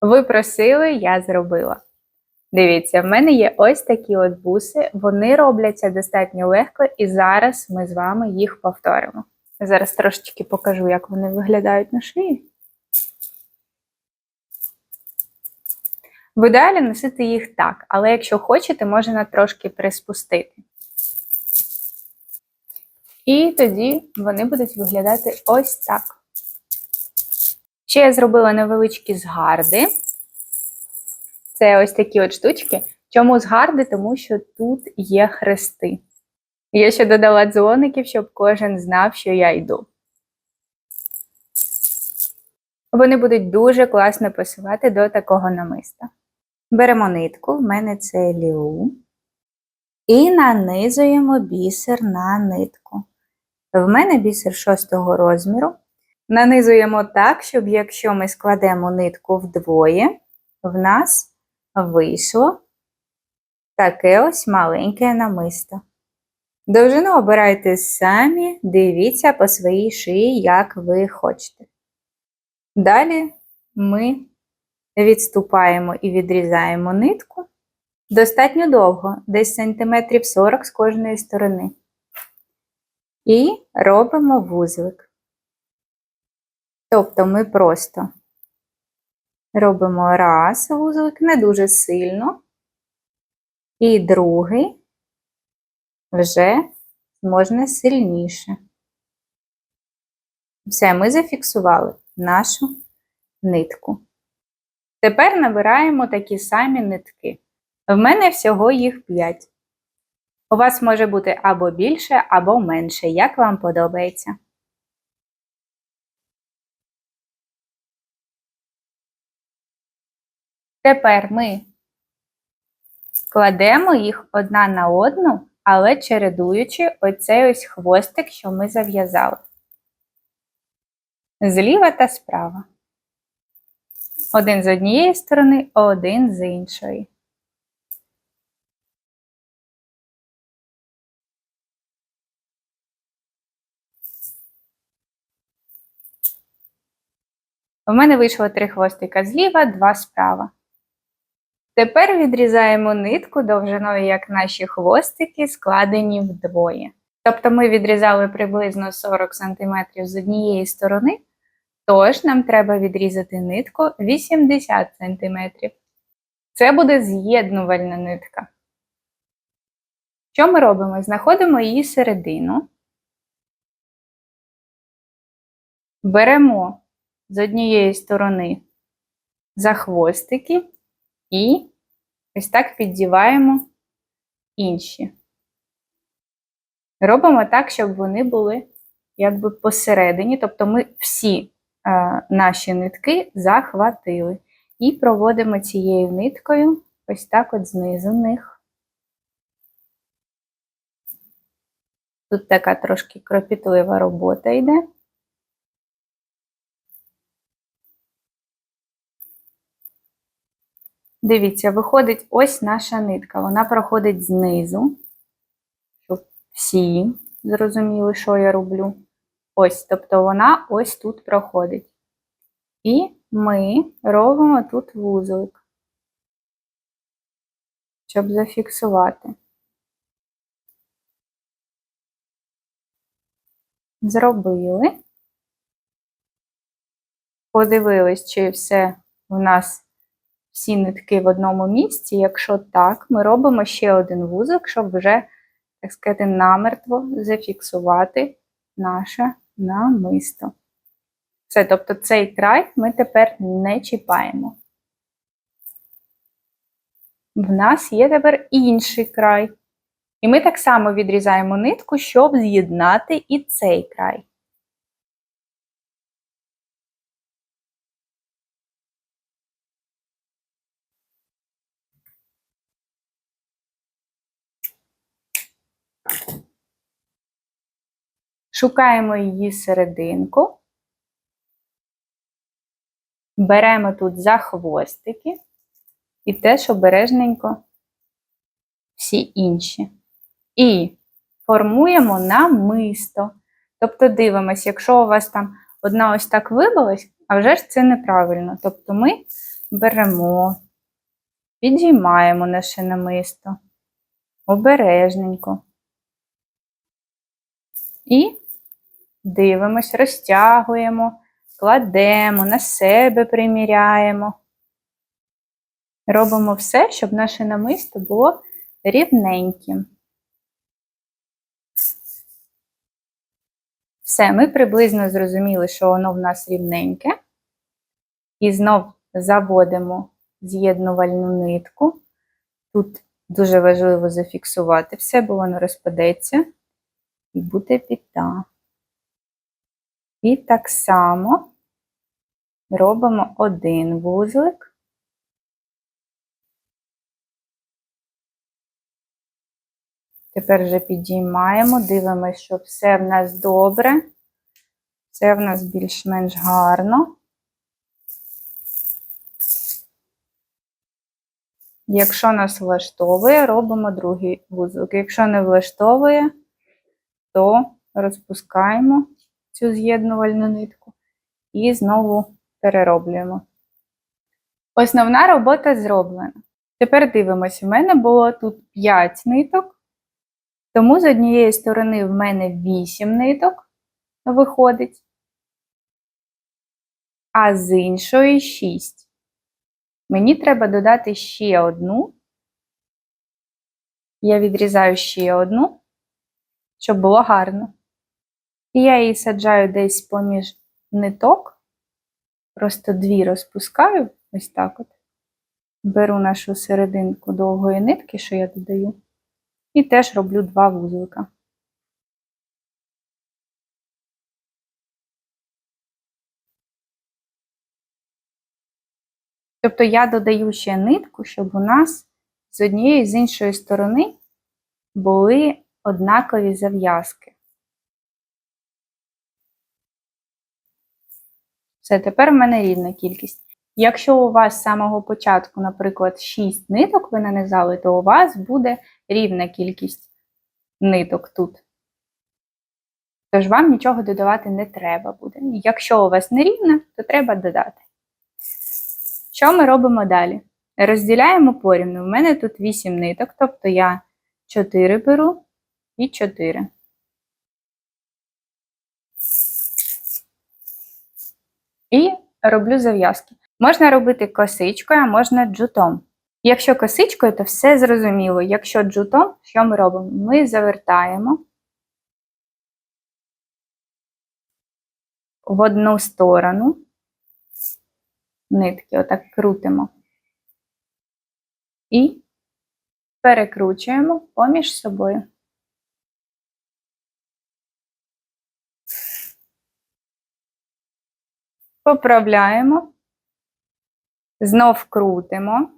Ви просили, я зробила. Дивіться, в мене є ось такі от буси. Вони робляться достатньо легко, і зараз ми з вами їх повторимо. Зараз трошечки покажу, як вони виглядають на шиї. В ідеалі носити їх так, але якщо хочете, можна трошки приспустити. І тоді вони будуть виглядати ось так. Ще я зробила невеличкі згарди. Це ось такі от штучки. Чому згарди? Тому що тут є хрести. Я ще додала дзвоників, щоб кожен знав, що я йду. Вони будуть дуже класно пасувати до такого намиста. Беремо нитку, в мене це ліу, і нанизуємо бісер на нитку. В мене бісер шостого розміру. Нанизуємо так, щоб якщо ми складемо нитку вдвоє, в нас вийшло таке ось маленьке намисто. Довжину обирайте самі, дивіться по своїй шиї, як ви хочете. Далі ми відступаємо і відрізаємо нитку достатньо довго, десь сантиметрів 40 з кожної сторони. І робимо вузлик. Тобто ми просто робимо раз вузлик, не дуже сильно, і другий вже можна сильніше. Все, ми зафіксували нашу нитку. Тепер набираємо такі самі нитки. В мене всього їх 5. У вас може бути або більше, або менше, як вам подобається. Тепер ми кладемо їх одна на одну, але чередуючи оцей ось хвостик, що ми зав'язали. Зліва та справа. Один з однієї сторони, один з іншої. У мене вийшло три хвостика зліва, два справа. Тепер відрізаємо нитку довжиною, як наші хвостики, складені вдвоє. Тобто ми відрізали приблизно 40 см з однієї сторони, тож нам треба відрізати нитку 80 см. Це буде з'єднувальна нитка. Що ми робимо? Знаходимо її середину, беремо з однієї сторони за хвостики і ось так піддіваємо інші. Робимо так, щоб вони були якби посередині, тобто ми всі е, наші нитки захватили. І проводимо цією ниткою ось так от знизу них. Тут така трошки кропітлива робота йде. Дивіться, виходить ось наша нитка. Вона проходить знизу, щоб всі зрозуміли, що я роблю. Ось, тобто вона ось тут проходить. І ми робимо тут вузлик, щоб зафіксувати. Зробили. Подивились, чи все у нас всі нитки в одному місці. Якщо так, ми робимо ще один вузок, щоб вже, так сказати, намертво зафіксувати наше намисто. Все, тобто цей край ми тепер не чіпаємо. В нас є тепер інший край. І ми так само відрізаємо нитку, щоб з'єднати і цей край. Шукаємо її серединку, беремо тут за хвостики і теж обережненько всі інші. І формуємо намисто. Тобто дивимося, якщо у вас там одна ось так вибилась, а вже ж це неправильно. Тобто ми беремо, підіймаємо наше намисто обережненько. І дивимось, розтягуємо, кладемо, на себе приміряємо. Робимо все, щоб наше намисто було рівненьким. Все, ми приблизно зрозуміли, що воно в нас рівненьке. І знов заводимо з'єднувальну нитку. Тут дуже важливо зафіксувати все, бо воно розпадеться і буде біда. І так само робимо один вузлик. Тепер вже підіймаємо, дивимося, що все в нас добре, все в нас більш-менш гарно. Якщо нас влаштовує, робимо другий вузлик. Якщо не влаштовує, то розпускаємо цю з'єднувальну нитку і знову перероблюємо. Основна робота зроблена. Тепер дивимося, в мене було тут 5 ниток, тому з однієї сторони в мене 8 ниток виходить, а з іншої 6. Мені треба додати ще одну. Я відрізаю ще одну, щоб було гарно. І я її саджаю десь поміж ниток, просто дві розпускаю, ось так от. Беру нашу серединку довгої нитки, що я додаю, і теж роблю два вузлика. Тобто я додаю ще нитку, щоб у нас з однієї і з іншої сторони були однакові зав'язки. Все, тепер в мене рівна кількість. Якщо у вас з самого початку, наприклад, 6 ниток ви нанизали, то у вас буде рівна кількість ниток тут. Тож вам нічого додавати не треба буде. Якщо у вас не рівна, то треба додати. Що ми робимо далі? Розділяємо порівну. У мене тут 8 ниток, тобто я 4 беру і 4. І роблю зав'язки. Можна робити косичкою, а можна джутом. Якщо косичкою, то все зрозуміло. Якщо джутом, що ми робимо? Ми завертаємо в одну сторону нитки, отак крутимо. І перекручуємо поміж собою. Поправляємо, знов крутимо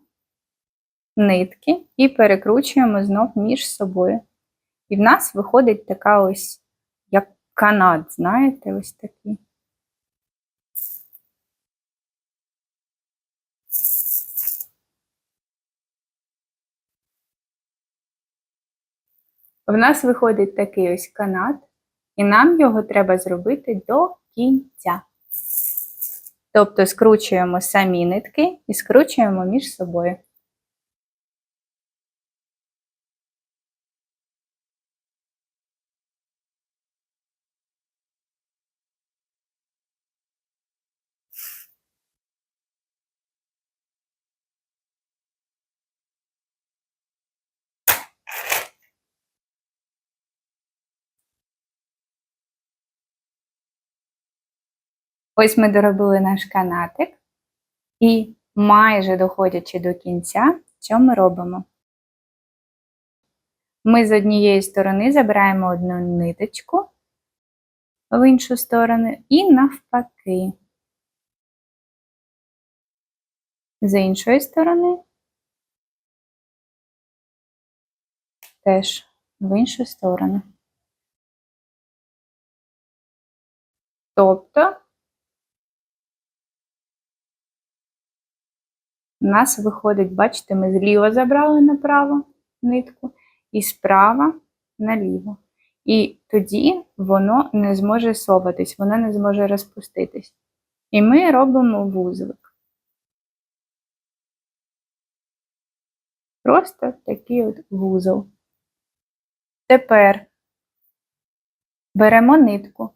нитки і перекручуємо знов між собою. І в нас виходить така ось, як канат, знаєте, ось такий. В нас виходить такий ось канат, і нам його треба зробити до кінця. Тобто скручуємо самі нитки і скручуємо між собою. Ось ми доробили наш канатик, і майже доходячи до кінця, що ми робимо? Ми з однієї сторони забираємо одну ниточку в іншу сторону і навпаки. З іншої сторони теж в іншу сторону. Тобто У нас виходить, бачите, ми зліва забрали направо нитку і справа наліво. І тоді воно не зможе соватись, воно не зможе розпуститись. І ми робимо вузлик. Просто такий от вузол. Тепер беремо нитку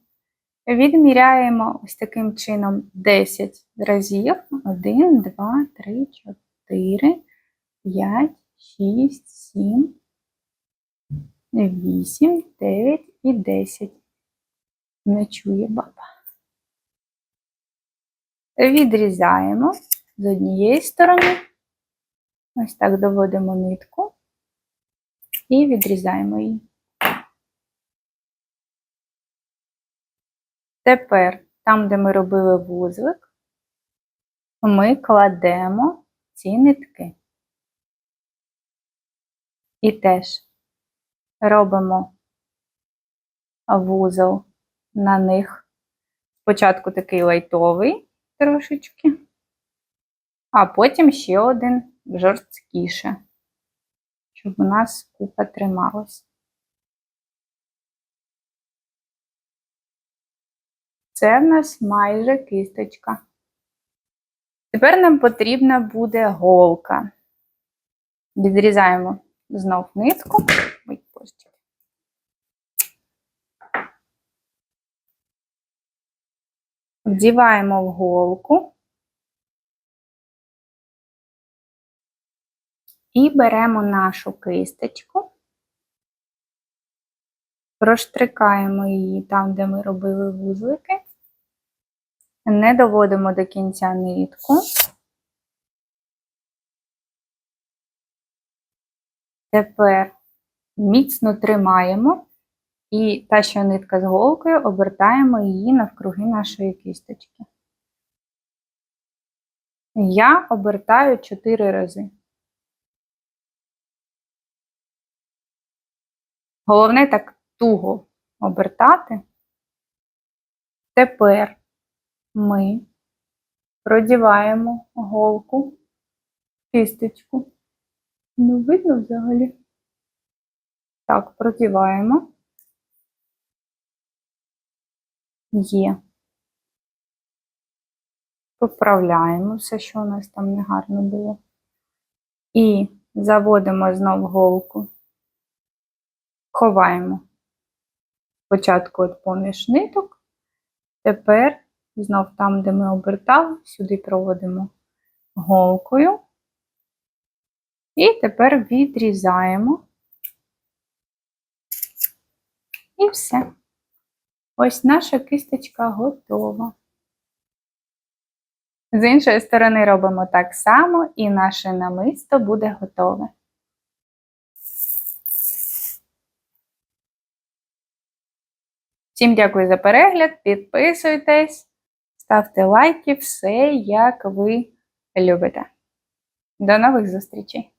відміряємо ось таким чином 10 разів. 1, 2, 3, 4, 5, 6, 7, 8, 9 і 10. Не чує баба. Відрізаємо з однієї сторони. Ось так доводимо нитку і відрізаємо її. Тепер, там, де ми робили вузлик, ми кладемо ці нитки. І теж робимо вузол на них. Спочатку такий лайтовий трошечки, а потім ще один жорсткіше, щоб у нас купа трималась. Це в нас майже кисточка. Тепер нам потрібна буде голка. Відрізаємо знов нитку. Ой. Вдіваємо в голку і беремо нашу кисточку, проштрикаємо її там, де ми робили вузлики, не доводимо до кінця нитку. Тепер міцно тримаємо і та, що нитка з голкою, обертаємо її навкруги нашої кісточки. Я обертаю 4 рази. Головне так туго обертати. Тепер ми продіваємо голку кисточку. Ну, видно взагалі. Так, продіваємо. Є. Поправляємо все, що у нас там негарно було. І заводимо знов голку. Ховаємо спочатку от поміж ниток. Тепер знов там, де ми обертали, сюди проводимо голкою. І тепер відрізаємо. І все. Ось наша кисточка готова. З іншої сторони робимо так само, і наше намисто буде готове. Всім дякую за перегляд, підписуйтесь, ставте лайки, все як ви любите. До нових зустрічей!